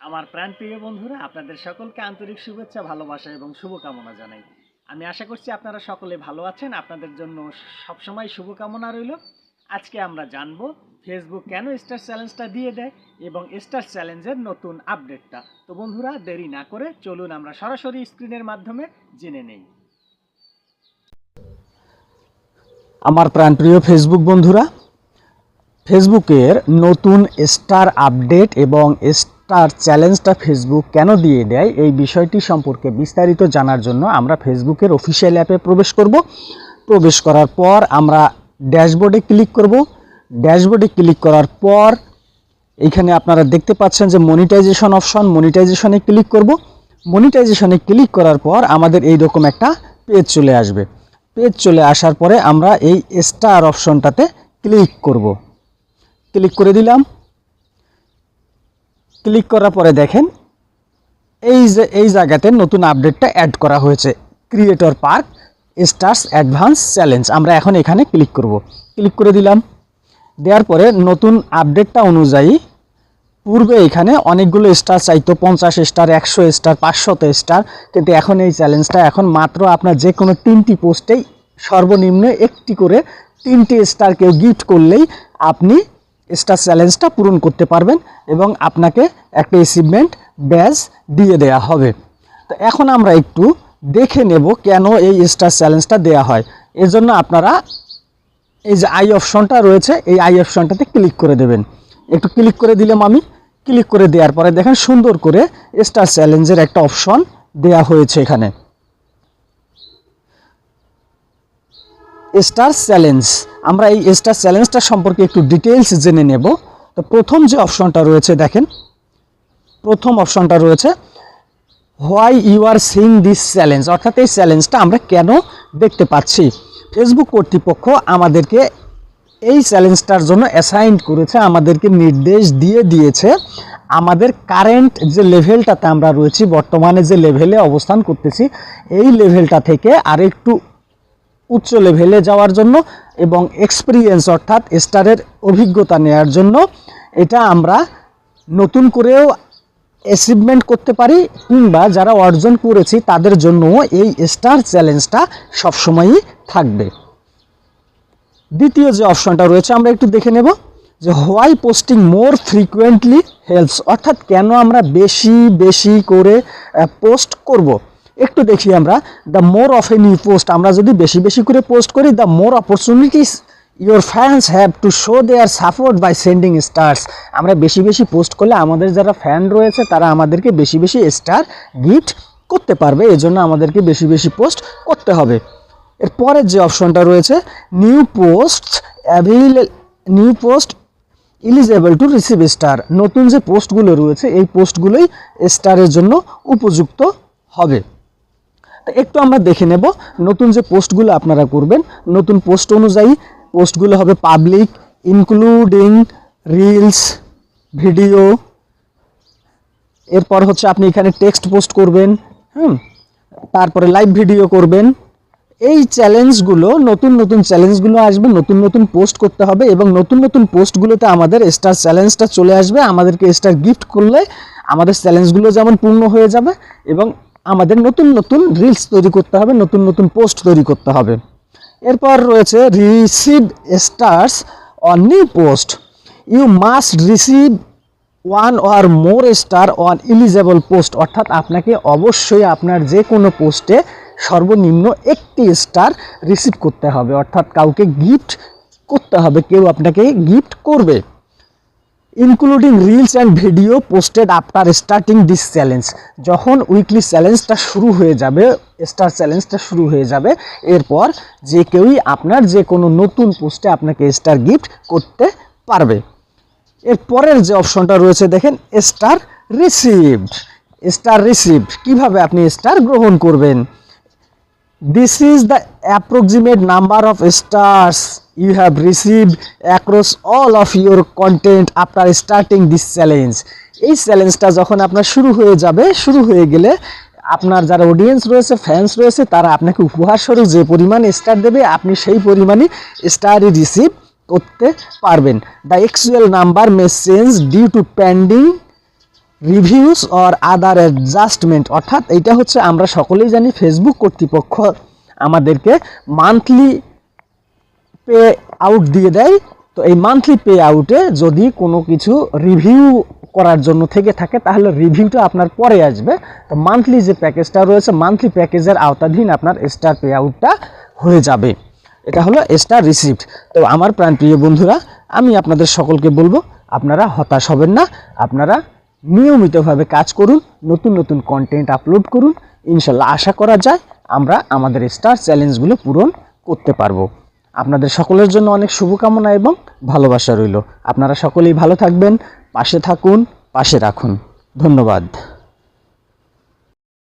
আমার প্রাণপ্রিয় বন্ধুরা, আপনাদের সকলকে আন্তরিক শুভেচ্ছা, ভালোবাসা এবং শুভকামনা জানাই। আমি আশা করছি আপনারা সকলে ভালো আছেন। আপনাদের জন্য সবসময় শুভকামনা রইল। আজকে আমরা জানব ফেসবুক কেন স্টার চ্যালেঞ্জটা দিয়ে দেয় এবং স্টার চ্যালেঞ্জের নতুন আপডেটটা তো বন্ধুরা, দেরি না করে চলুন আমরা সরাসরি স্ক্রিনের মাধ্যমে জেনে নেই। আমার প্রাণপ্রিয় ফেসবুক বন্ধুরা ফেসবুকের নতুন স্টার আপডেট এবং স্টার চ্যালেঞ্জটা ফেসবুক কেন দিয়ে দেয়? এই বিষয়টি সম্পর্কে বিস্তারিত জানার জন্য আমরা ফেসবুকের অফিসিয়াল অ্যাপে প্রবেশ করব। প্রবেশ করার পর আমরা ড্যাশবোর্ডে ক্লিক করব। ড্যাশবোর্ডে ক্লিক করার পর এখানে আপনারা দেখতে পাচ্ছেন যে মনিটাইজেশন অপশন মনিটাইজেশনে ক্লিক করব। মনিটাইজেশনে ক্লিক করার পর আমাদের এই রকম একটা পেজ চলে আসবে। পেজ চলে আসার পরে আমরা এই স্টার অপশনটাতে ক্লিক করব। ক্লিক করে দিলাম। ক্লিক করার পরে দেখেন, এই যে, এই জায়গাতে নতুন আপডেটটা অ্যাড করা হয়েছে। Creator park stars advance challenge আমরা এখন এখানে ক্লিক করব। ক্লিক করে দিলাম। দেওয়ার পরে নতুন আপডেটটা অনুযায়ী পূর্বে এখানে অনেকগুলো স্টার চাইতো, পঞ্চাশ স্টার একশো স্টার পাঁচশত স্টার কিন্তু এখন এই চ্যালেঞ্জটা এখন মাত্র আপনার যে কোনো তিনটি পোস্টেই সর্বনিম্ন একটি করে তিনটি স্টার কেউ গিফট করলেই আপনি স্টার চ্যালেঞ্জটা পূরণ করতে পারবেন এবং আপনাকে একটা অ্যাচিভমেন্ট ব্যাজ দিয়ে দেয়া হবে। তো এখন আমরা একটু দেখে নেব কেন এই স্টার চ্যালেঞ্জটা দেয়া হয়। এজন্য আপনারা এই যে আই অপশনটা রয়েছে, এই আই অপশনটাতে ক্লিক করে দেবেন। একটু ক্লিক করে দিলাম আমি। ক্লিক করে দেওয়ার পরে দেখেন সুন্দর করে স্টার চ্যালেঞ্জের একটা অপশন দেয়া হয়েছে এখানে। স্টার চ্যালেঞ্জ আমরা এই স্টার চ্যালেঞ্জটা সম্পর্কে একটু ডিটেলস জেনে নেব। তো প্রথম যে অপশনটা রয়েছে, দেখেন। প্রথম অপশনটা রয়েছে why you are seeing this challenge অর্থাৎ এই চ্যালেঞ্জটা আমরা কেন দেখতে পাচ্ছি? ফেসবুক কর্তৃপক্ষ আমাদেরকে এই চ্যালেঞ্জটার জন্য অ্যাসাইন করেছে, আমাদেরকে নির্দেশ দিয়ে দিয়েছে। আমাদের কারেন্ট যে লেভেলটাতে আমরা রয়েছি, বর্তমানে যে লেভেলে অবস্থান করতেছি, এই লেভেলটা থেকে আরেকটু উচ্চ লেভেলে যাওয়ার জন্য এবং এক্সপিরিয়েন্স অর্থাৎ স্টারের অভিজ্ঞতা নেওয়ার জন্য এটা আমরা নতুন করেও অ্যাচিভমেন্ট করতে পারি কিংবা যারা অর্জন করেছি তাদের জন্য এই স্টার চ্যালেঞ্জটা সবসময়ই থাকবে দ্বিতীয় যে অপশনটা রয়েছে আমরা একটু দেখে নেব যে why posting more frequently helps অর্থাৎ কেন আমরা বেশি বেশি করে পোস্ট করব। একটু দেখি আমরা the more often you post আমরা যদি বেশি বেশি করে পোস্ট করি the more opportunities your fans have to show their support by sending stars আমরা বেশি বেশি পোস্ট করলে আমাদের যারা ফ্যান রয়েছে, তারা আমাদেরকে বেশি বেশি স্টার গিফট করতে পারবে। এজন্য আমাদেরকে বেশি বেশি পোস্ট করতে হবে। এরপরের যে অপশনটা রয়েছে new post avail new post eligible to receive star নতুন যে পোস্টগুলো রয়েছে, এই পোস্টগুলোই স্টারের জন্য উপযুক্ত হবে। একটু আমরা দেখে নেব নতুন যে পোস্টগুলো আপনারা করবেন, নতুন পোস্ট অনুযায়ী পোস্টগুলো হবে পাবলিক ইনক্লুডিং রিলস ভিডিও এরপর হচ্ছে আপনি এখানে টেক্সট পোস্ট করবেন, হুম, তারপরে লাইভ ভিডিও করবেন। এই চ্যালেঞ্জগুলো নতুন নতুন চ্যালেঞ্জগুলো আসবে, নতুন নতুন পোস্ট করতে হবে এবং নতুন নতুন পোস্টগুলোতে আমাদের স্টার চ্যালেঞ্জটা চলে আসবে। আমাদেরকে স্টার গিফট করলে আমাদের চ্যালেঞ্জগুলো যেমন পূর্ণ হয়ে যাবে এবং আমাদের নতুন নতুন রিলস তৈরি করতে হবে, নতুন নতুন পোস্ট তৈরি করতে হবে। এরপর রয়েছে receive stars on new post you must receive one or more star on eligible post অর্থাৎ আপনাকে অবশ্যই আপনার যে কোনো পোস্টে সর্বনিম্ন একটি স্টার রিসিভ করতে হবে। অর্থাৎ কাউকে গিফট করতে হবে, কেউ আপনাকে গিফট করবে। Including reels and video posted after starting this challenge যখন উইকলি চ্যালেঞ্জটা শুরু হয়ে যাবে স্টার চ্যালেঞ্জটা শুরু হয়ে যাবে, এরপর যে কেউই আপনার যে কোনো নতুন পোস্টে আপনাকে স্টার গিফট করতে পারবে। এর পরের যে অপশনটা রয়েছে, দেখেন স্টার রিসিভড স্টার রিসিভড কীভাবে আপনি স্টার গ্রহণ করবেন? This is the approximate number of stars you have received across all of your content after starting this challenge এই চ্যালেঞ্জটা যখন আপনার শুরু হয়ে যাবে, শুরু হয়ে গেলে আপনার যারা অডিয়েন্স রয়েছে ফ্যান্স রয়েছে, তারা আপনাকে উপহার স্বরূপ যে পরিমাণ স্টার দেবে, আপনি সেই পরিমাণই স্টারই রিসিভ করতে পারবেন। The actual number may change due to pending reviews or other adjustment অর্থাৎ এটা হচ্ছে আমরা সকলেই জানি ফেসবুক কর্তৃপক্ষ আমাদেরকে মান্থলি পে আউট দিয়ে দেয়। তো এই মান্থলি পে আউটে যদি কোনো কিছু রিভিউ করার জন্য থেকে থাকে, তাহলে রিভিউটা আপনার পরে আসবে। তো মান্থলি যে প্যাকেজটা রয়েছে মান্থলি প্যাকেজের আওতাধীন আপনার স্টার পে আউটটা হয়ে যাবে। এটা হলো স্টার রিসিপ্ট তো আমার প্রাণপ্রিয় বন্ধুরা, আমি আপনাদের সকলকে বলব, আপনারা হতাশ হবেন না, আপনারা নিয়মিতভাবে কাজ করুন, নতুন নতুন কন্টেন্ট আপলোড করুন। ইনশাল্লাহ আশা করা যায় আমরা আমাদের স্টার চ্যালেঞ্জগুলো পূরণ করতে পারব। আপনাদের সকলের জন্য অনেক শুভকামনা এবং ভালোবাসা রইল। আপনারা সকলেই ভালো থাকবেন, পাশে থাকুন, পাশে রাখুন। ধন্যবাদ।